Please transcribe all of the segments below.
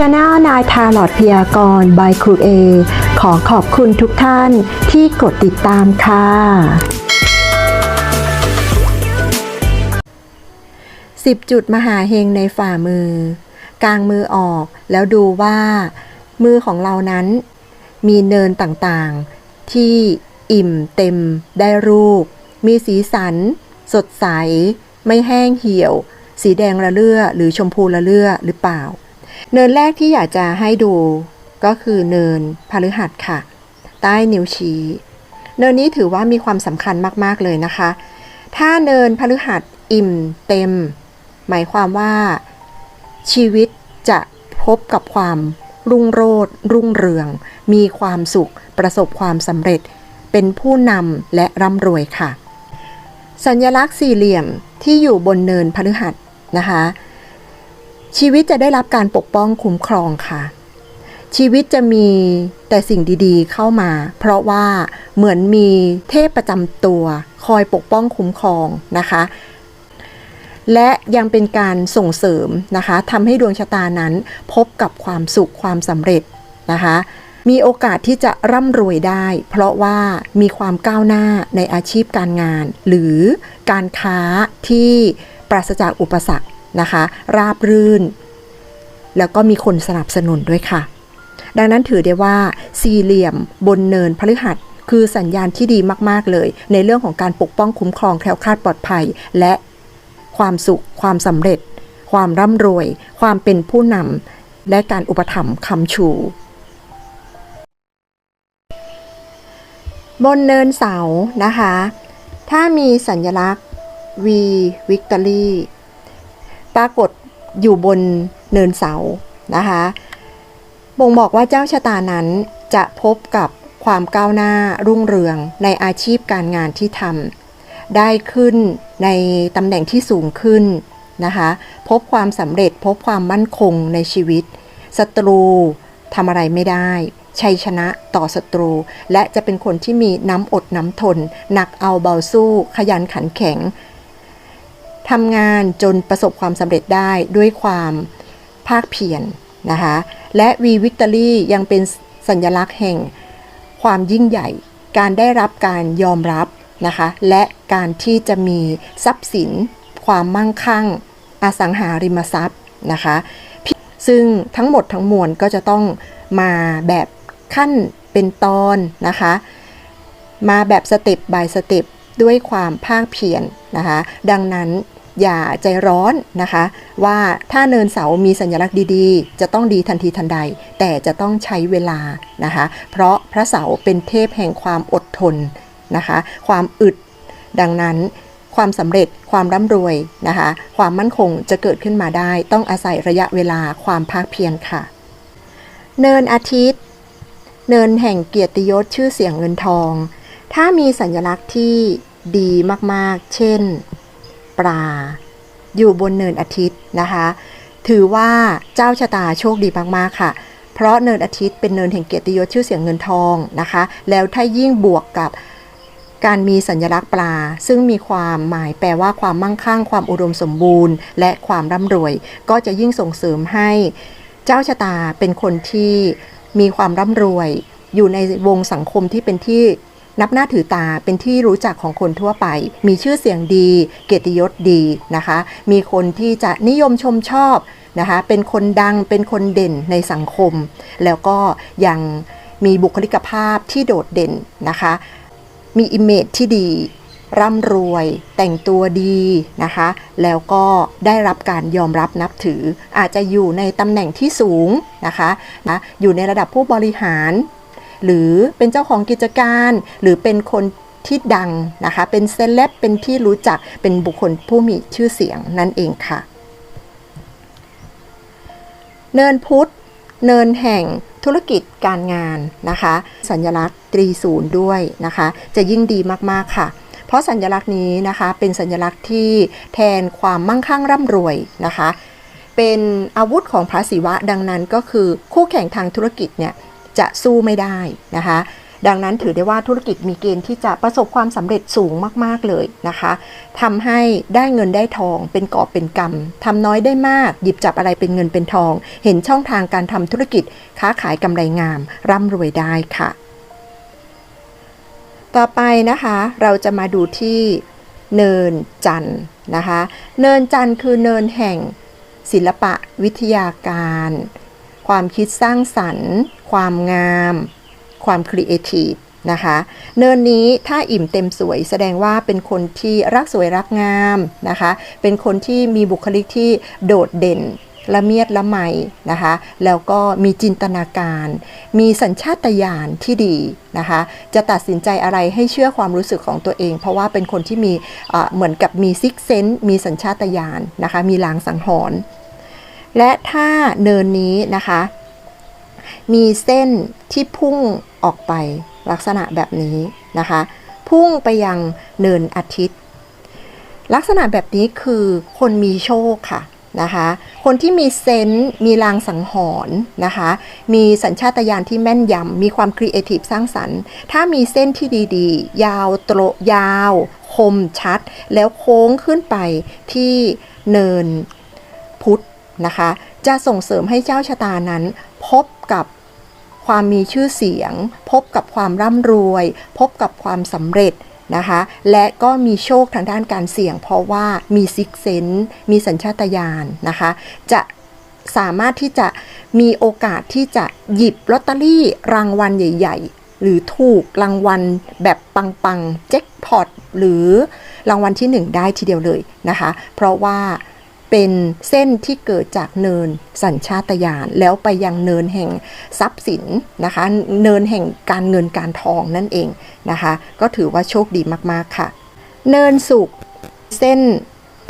Channel นายทาลอดพยากรณ์บายครูเอขอขอบคุณทุกท่านที่กดติดตามค่ะ 10 จุดมหาเฮงในฝ่ามือกางมือออกแล้วดูว่า มือของเรานั้น มีเนินต่างๆ ที่อิ่มเต็มได้รูป มีสีสัน สดใส ไม่แห้งเหี่ยว สีแดงระเลื่อหรือชมพูระเลื่อหรือเปล่า เนินแรกที่อยากจะให้ดูก็คือเนินพฤหัสค่ะ ใต้นิ้วชี้ เนินนี้ถือว่ามีความสำคัญมาก ๆ เลยนะคะ ถ้าเนินพฤหัสอิ่มเต็ม หมายความว่าชีวิตจะพบกับความรุ่งโรจน์รุ่งเรือง มีความสุข ประสบความสำเร็จ เป็นผู้นำและร่ำรวยค่ะ สัญลักษณ์สี่เหลี่ยมที่อยู่บนเนินพฤหัสนะคะ ชีวิตจะได้รับการปกป้องคุ้มครองค่ะ ชีวิตจะมีแต่สิ่งดีๆเข้ามา เพราะว่าเหมือนมีเทพประจำตัว คอยปกป้องคุ้มครองนะคะและยังเป็นการส่งเสริมนะคะทำให้ดวงชะตานั้นพบกับความสุขความสำเร็จนะคะ มีโอกาสที่จะร่ำรวยได้ เพราะว่ามีความก้าวหน้าในอาชีพการงาน หรือการค้าที่ปราศจากอุปสรรค นะคะ ราบรื่น แล้วก็มีคนสนับสนุนด้วยค่ะ ดังนั้นถือได้ว่าสี่เหลี่ยมบนเนินพฤหัสคือสัญญาณที่ดีมาก ๆ เลย ในเรื่องของการปกป้องคุ้มครองแคล้วคลาดปลอดภัย และความสุข ความสำเร็จ ความร่ำรวย ความเป็นผู้นำและการอุปถัมภ์คำชู บนเนินเสานะคะ ถ้ามีสัญลักษณ์ V Victory ปรากฏอยู่บนเนินเสานะคะบ่งบอกว่าเจ้าชะตานั้นจะพบกับความก้าวหน้ารุ่งเรืองในอาชีพการงานที่ทำได้ขึ้นในตำแหน่งที่สูงขึ้นนะคะพบความสำเร็จพบความมั่นคงในชีวิตศัตรูทำอะไรไม่ได้ ชัยชนะต่อศัตรู และจะเป็นคนที่มีน้ำอดน้ำทน หนักเอาเบาสู้ ขยันขันแข็ง ทำงานจนประสบความสำเร็จได้ด้วยความภาคเพียรนนะคะ และวีวิกตอรี่ยังเป็นสัญลักษณ์แห่งความยิ่งใหญ่ การได้รับการยอมรับนะคะ และการที่จะมีทรัพย์สิน ความมั่งคั่ง อสังหาริมทรัพย์นะคะ ซึ่งทั้งหมดทั้งมวลก็จะต้องมาแบบขั้นเป็นตอนนะคะ มาแบบสเต็ปบายสเต็ปด้วยความภาคเพียรนนะคะ ดังนั้น อย่าใจร้อนนะคะ ว่าถ้าเนินเสามีสัญลักษณ์ดีๆ จะต้องดีทันทีทันใด แต่จะต้องใช้เวลานะคะ เพราะพระเสาเป็นเทพแห่งความอดทนนะคะ ความอึดดังนั้นความสำเร็จความร่ำรวยนะคะ ความมั่นคงจะเกิดขึ้นมาได้ ต้องอาศัยระยะเวลาความภาคเพียรค่ะ เนินอาทิตย์ เนินแห่งเกียรติยศชื่อเสียงเงินทอง ถ้ามีสัญลักษณ์ที่ดีมากๆ เช่น ปลา อยู่บนเนินอาทิตย์นะคะ ถือว่าเจ้าชะตาโชคดีมากๆค่ะ เพราะเนินอาทิตย์เป็นเนินแห่งเกียรติยศชื่อเสียงเงินทองนะคะ แล้วถ้ายิ่งบวกกับการมีสัญลักษณ์ปลา ซึ่งมีความหมายแปลว่าความมั่งคั่ง ความอุดมสมบูรณ์ และความร่ำรวย ก็จะยิ่งส่งเสริมให้ เจ้าชะตาเป็นคนที่มีความร่ำรวย อยู่ในวงสังคมที่เป็นที่ นับหน้าถือตาเป็นที่รู้จักของคนทั่วไป มีชื่อเสียงดี เกียรติยศดีนะคะ มีคนที่จะนิยมชมชอบนะคะ เป็นคนดังเป็นคนเด่นในสังคม แล้วก็ยังมีบุคลิกภาพที่โดดเด่นนะคะ มีอิมเมจที่ดี ร่ำรวย แต่งตัวดีนะคะ แล้วก็ได้รับการยอมรับนับถือ อาจจะอยู่ในตำแหน่งที่สูงนะคะนะอยู่ในระดับผู้บริหาร หรือเป็นเจ้าของกิจการ หรือเป็นคนที่ดังนะคะ เป็นเซเลบเป็นที่รู้จักเป็นบุคคลผู้มีชื่อเสียงนั่นเองค่ะ เนินพุทธ เนินแห่งธุรกิจการงานนะคะ สัญลักษณ์ตรีศูนย์ด้วยนะคะ จะยิ่งดีมาก ๆ ค่ะ เพราะสัญลักษณ์นี้นะคะเป็นสัญลักษณ์ที่แทนความมั่งคั่งร่ำรวยนะคะ เป็นอาวุธของพระศิวะดังนั้นก็คือคู่แข่งทางธุรกิจเนี่ย จะสู้ไม่ได้นะคะ ดังนั้นถือได้ว่าธุรกิจมีเกณฑ์ที่จะประสบความสำเร็จสูงมากๆเลยนะคะทำให้ได้เงินได้ทองเป็นกอบเป็นกำทำน้อยได้มาก หยิบจับอะไรเป็นเงินเป็นทอง เห็นช่องทางการทำธุรกิจค้าขายกำไรงาม ร่ำรวยได้ค่ะ ต่อไปนะคะ เราจะมาดูที่เนินจันนะคะ เนินจันคือเนินแห่งศิลปะวิทยาการ ความคิดสร้างสรรค์ ความงาม ความครีเอทีฟนะคะ เนินนี้ถ้าอิ่มเต็มสวยแสดงว่าเป็นคนที่รักสวยรักงามนะคะ เป็นคนที่มีบุคลิกที่โดดเด่นละเมียดละไมนะคะ แล้วก็มีจินตนาการ มีสัญชาตญาณที่ดีนะคะ จะตัดสินใจอะไรให้เชื่อความรู้สึกของตัวเอง เพราะว่าเป็นคนที่มีเหมือนกับมีซิกเซนต์มีสัญชาตญาณนะคะ มีลางสังหรณ์ และถ้าเนินนี้นะคะ มีเส้นที่พุ่งออกไปลักษณะแบบนี้นะคะ พุ่งไปยังเนินอาทิตย์ ลักษณะแบบนี้คือคนมีโชคค่ะนะคะ คนที่มีเซนส์มีลางสังหรณ์นะคะ มีสัญชาตญาณที่แม่นยำ มีความครีเอทีฟสร้างสรรค์ ถ้ามีเส้นที่ดีๆ ยาวโตรยาว คมชัด แล้วโค้งขึ้นไปที่เนิน นะคะ จะส่งเสริมให้เจ้าชะตานั้น พบกับความมีชื่อเสียง พบกับความร่ำรวย พบกับความสำเร็จนะคะ และก็มีโชคทางด้านการเสี่ยง เพราะว่ามีซิกเซนมีสัญชาตญาณนะคะ จะสามารถที่จะมีโอกาสที่จะหยิบลอตเตอรี่รางวัลใหญ่ ๆ หรือถูกรางวัลแบบปังๆแจ็คพอตหรือรางวัลที่หนึ่งได้ทีเดียวเลยนะคะ เพราะว่า เป็นเส้นที่เกิดจากเนินสัญชาตญาณแล้วไปยังเนินแห่งทรัพย์สินนะคะ เนินแห่งการเงินการทองนั่นเองนะคะ ก็ถือว่าโชคดีมากๆค่ะ เนินสุกเส้น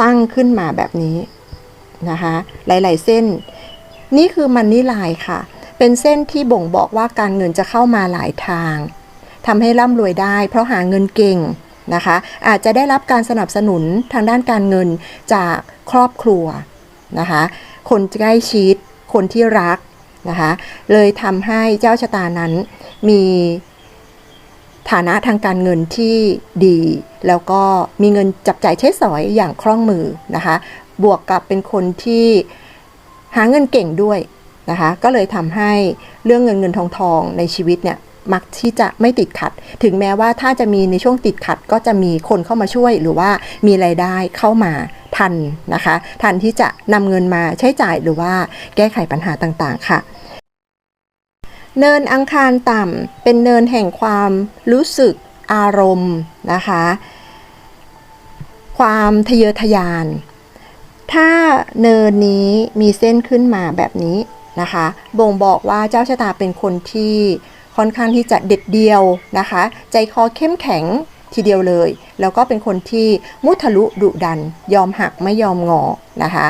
ตั้งขึ้นมาแบบนี้นะคะ หลายๆเส้น นี่คือมันนี่ลายค่ะ เป็นเส้นที่บ่งบอกว่าการเงินจะเข้ามาหลายทางทำให้ร่ำรวยได้ เพราะหาเงินเก่งนะคะ อาจจะได้รับการสนับสนุนทางด้านการเงินจาก ครอบครัวนะคะคนใกล้ชิดคนที่รักนะคะเลยทำให้เจ้าชะตานั้นมีฐานะทางการเงินที่ดี แล้วก็มีเงินจับจ่ายใช้สอยอย่างคล่องมือนะคะบวกกับเป็นคนที่หาเงินเก่งด้วยนะคะก็เลยทำให้เรื่องเงินเงินทองทองในชีวิตเนี่ยมักที่จะไม่ติดขัด ถึงแม้ว่าถ้าจะมีในช่วงติดขัดก็จะมีคนเข้ามาช่วยหรือว่ามีรายได้เข้ามา ทันนะคะ ทันที่จะนำเงินมาใช้จ่ายหรือว่าแก้ไขปัญหาต่างๆ ค่ะเนินอังคารต่ำเป็นเนินแห่งความรู้สึกอารมณ์นะคะ ความทะเยอทะยาน ถ้าเนินนี้มีเส้นขึ้นมาแบบนี้นะคะ บ่งบอกว่าเจ้าชะตาเป็นคนที่ค่อนข้างที่จะเด็ดเดียวนะคะ ใจคอเข้มแข็ง ทีเดียวเลย แล้วก็เป็นคนที่มุทะลุดุดัน ยอมหักไม่ยอมงอนะคะ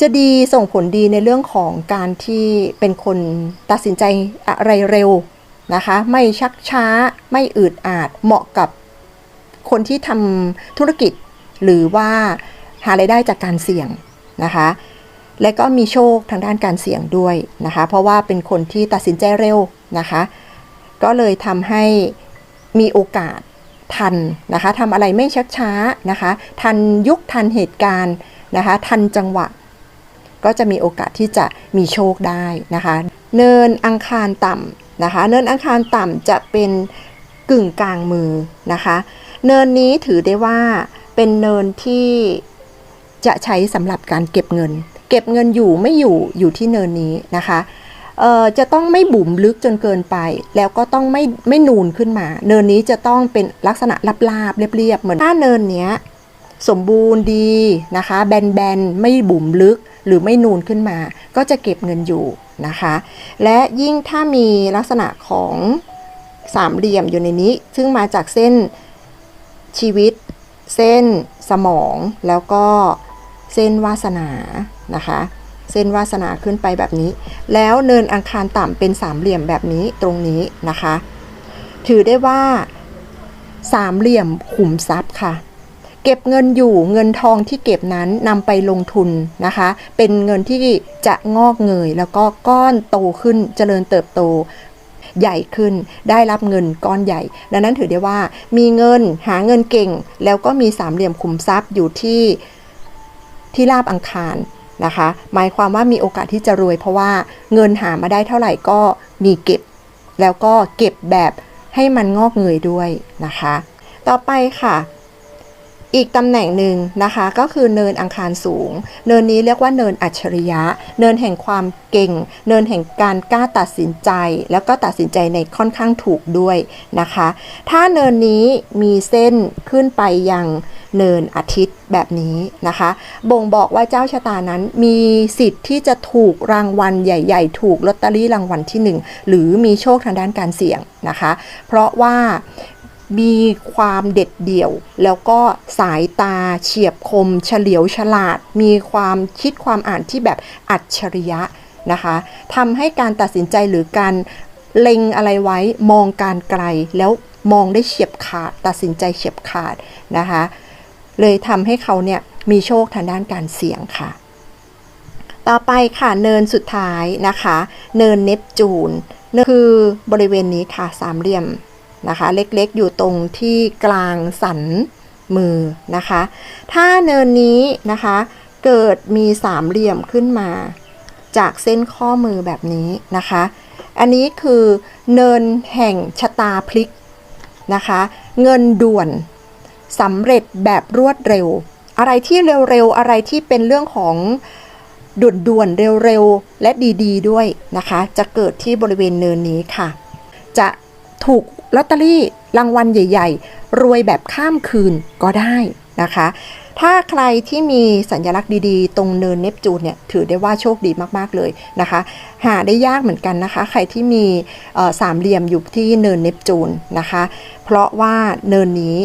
จะดีส่งผลดีในเรื่องของการที่เป็นคนตัดสินใจอะไรเร็วนะคะ ไม่ชักช้าไม่อืดอาดเหมาะกับคนที่ทำธุรกิจ หรือว่าหารายได้จากการเสี่ยงนะคะ และก็มีโชคทางด้านการเสี่ยงด้วยนะคะ เพราะว่าเป็นคนที่ตัดสินใจเร็วนะคะ ก็เลยทำให้ มีโอกาสทันนะคะทำอะไรไม่ชักช้านะคะ ทันยุคทันเหตุการณ์นะคะ ทันจังหวะ ก็จะมีโอกาสที่จะมีโชคได้นะคะ เนินอังคารต่ำนะคะ เนินอังคารต่ำจะเป็นกึ่งกลางมือนะคะ เนินนี้ถือได้ว่าเป็นเนินที่จะใช้สำหรับการเก็บเงิน เก็บเงินอยู่ไม่อยู่อยู่ที่เนินนี้นะคะ จะต้องไม่บุ๋มลึกจนเกินไป แล้วก็ต้องไม่ไม่นูนขึ้นมา เนินนี้จะต้องเป็นลักษณะลาบๆเรียบๆเหมือนถ้าเนินเนี้ยสมบูรณ์ดีนะคะ แบนๆ ไม่บุ๋มลึกหรือไม่นูนขึ้นมา ก็จะเก็บเงินอยู่นะคะ และยิ่งถ้ามีลักษณะของสามเหลี่ยมอยู่ในนี้ ซึ่งมาจากเส้นชีวิต เส้นสมองแล้วก็เส้นวาสนานะคะ เส้นวาสนาขึ้นไปแบบนี้ แล้วเนินอังคารต่ำเป็นสามเหลี่ยมแบบนี้ตรงนี้นะคะ ถือได้ว่าสามเหลี่ยมขุมทรัพย์ค่ะ เก็บเงินอยู่เงินทองที่เก็บนั้นนำไปลงทุนนะคะ เป็นเงินที่จะงอกเงยแล้วก็ก้อนโตขึ้นเจริญเติบโตใหญ่ขึ้นได้รับเงินก้อนใหญ่ ดังนั้นถือได้ว่ามีเงินหาเงินเก่ง แล้วก็มีสามเหลี่ยมขุมทรัพย์อยู่ที่ที่ราบอังคาร นะคะ หมายความว่ามีโอกาสที่จะรวย เพราะว่าเงินหามาได้เท่าไหร่ก็มีเก็บ แล้วก็เก็บแบบให้มันงอกเงยด้วยนะคะ ต่อไปค่ะ อีกตำแหน่งหนึ่งนะคะก็คือเนินอังคารสูง เนินนี้เรียกว่าเนินอัจฉริยะ เนินแห่งความเก่ง เนินแห่งการกล้าตัดสินใจ แล้วก็ตัดสินใจในค่อนข้างถูกด้วยนะคะ ถ้าเนินนี้มีเส้นขึ้นไปยังเนินอาทิตย์แบบนี้นะคะ บ่งบอกว่าเจ้าชะตานั้นมีสิทธิ์ที่จะถูกรางวัลใหญ่ ๆ ถูกลอตเตอรี่รางวัลที่ 1 หรือมีโชคทางด้านการเสี่ยงนะคะ เพราะว่า มีความเด็ดเดี่ยว แล้วก็สายตาเฉียบคม เฉลียวฉลาด มีความคิดความอ่านที่แบบอัจฉริยะนะคะทำให้การตัดสินใจหรือการเล็งอะไรไว้มองการไกล แล้วมองได้เฉียบขาด ตัดสินใจเฉียบขาดนะคะเลยทำให้เขาเนี่ยมีโชคทางด้านการเสี่ยงค่ะ ต่อไปค่ะเนินสุดท้ายนะคะ เนินเนปจูนเนินคือบริเวณนี้ค่ะสามเหลี่ยม นะคะ เล็กๆ อยู่ตรงที่กลางสันมือนะคะ ถ้าเนินนี้นะคะ เกิดมีสามเหลี่ยมขึ้นมา จากเส้นข้อมือแบบนี้นะคะ อันนี้คือเนินแห่งชะตาพลิกนะคะ เงินด่วนสำเร็จแบบรวดเร็ว อะไรที่เร็วๆ อะไรที่เป็นเรื่องของด่วนๆเร็วๆ และดีๆด้วยนะคะ จะเกิดที่บริเวณเนินนี้ค่ะ จะ ถูกลอตเตอรี่รางวัลใหญ่ ๆ รวยแบบข้ามคืนก็ได้นะคะ ถ้าใครที่มีสัญลักษณ์ดีๆ ตรงเนินเนปจูนเนี่ยถือได้ว่าโชคดีมากๆเลยนะคะ หาได้ยากเหมือนกันนะคะ ใครที่มีสามเหลี่ยมอยู่ที่เนินเนปจูนนะคะ เพราะว่าเนินนี้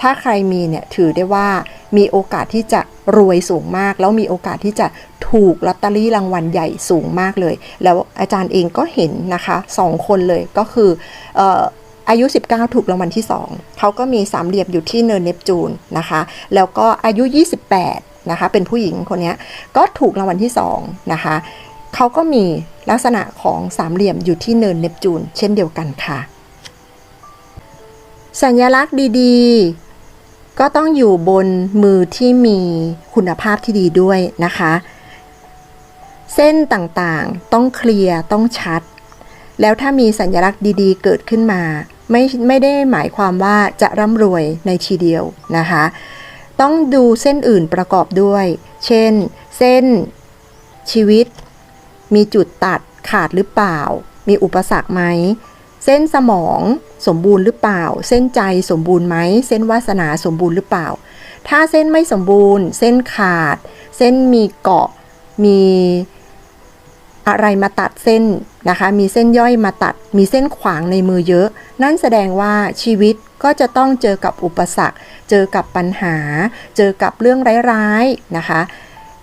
ถ้าใครมีเนี่ยถือได้ว่ามีโอกาสที่จะรวยสูงมาก แล้วมีโอกาสที่จะถูกลอตเตอรี่รางวัลใหญ่สูงมากเลย แล้วอาจารย์เองก็เห็นนะคะสองคนเลยก็คือออายุ 19 ถูกรางวัลที่ 2 เขาก็มีสามเหลี่ยมอยู่ที่เนินเนปจูนนะคะ แล้วก็อายุ 28 นะคะ เป็นผู้หญิงคนนี้ก็ถูกรางวัลที่ 2 นะคะ เขาก็มีลักษณะของสามเหลี่ยมอยู่ที่เนินเนปจูน เช่นเดียวกันค่ะ สัญลักษณ์ดีๆ ก็ต้องอยู่บนมือที่มีคุณภาพที่ดีด้วยนะคะ เส้นต่างๆต้องเคลียร์ต้องชัด แล้วถ้ามีสัญลักษณ์ดีๆ เกิดขึ้นมาไม่ไม่ได้หมายความว่าจะร่ำรวยในทีเดียวนะคะ ต้องดูเส้นอื่นประกอบด้วย เช่น เส้นชีวิต มีจุดตัดขาดหรือเปล่า มีอุปสรรคไหม เส้นสมองสมบูรณ์หรือเปล่า เส้นใจสมบูรณ์ไหม เส้นวาสนาสมบูรณ์หรือเปล่า ถ้าเส้นไม่สมบูรณ์ เส้นขาด เส้นมีเกาะ มีอะไรมาตัดเส้นนะคะ มีเส้นย่อยมาตัด มีเส้นขวางในมือเยอะ นั่นแสดงว่าชีวิตก็จะต้องเจอกับอุปสรรค เจอกับปัญหา เจอกับเรื่องร้ายๆนะคะ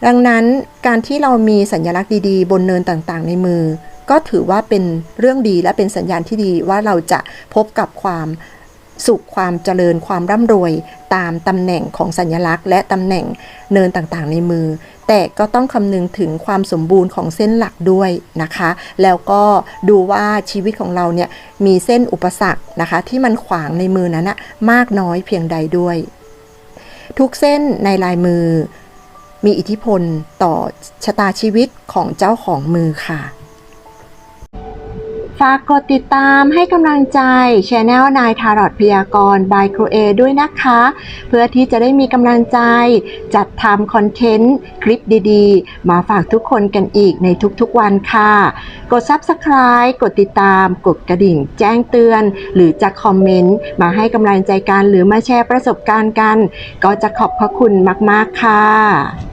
ดังนั้นการที่เรามีสัญลักษณ์ดีๆ บนเนินต่างๆ ในมือ ก็ถือว่าเป็นเรื่องดีและเป็นสัญญาณที่ดีว่าเราจะพบกับความสุขความเจริญความร่ำรวยตามตำแหน่งของสัญลักษณ์ และตำแหน่งเนินต่างๆ ในมือ แต่ก็ต้องคำนึงถึงความสมบูรณ์ของเส้นหลักด้วยนะคะ แล้วก็ดูว่าชีวิตของเราเนี่ยมีเส้นอุปสรรคนะคะ ที่มันขวางในมือนั้นนะมากน้อยเพียงใดด้วย ทุกเส้นในลายมือ มีอิทธิพลต่อชะตาชีวิตของเจ้าของมือค่ะ ฝากกดติดตามให้กำลังใจช anel นายทารอตพยากรณ์ by ครูเอด้วยนะคะ เพื่อที่จะได้มีกำลังใจ จัดทำคอนเทนต์ คลิปดีๆ มาฝากทุกคนกันอีกในทุกๆวันค่ะ กด Subscribe กดติดตาม กดกระดิ่ง แจ้งเตือน หรือจะคอมเมนต์ มาให้กำลังใจกันหรือมาแชร์ประสบการณ์กัน ก็จะขอบพระคุณมากๆค่ะ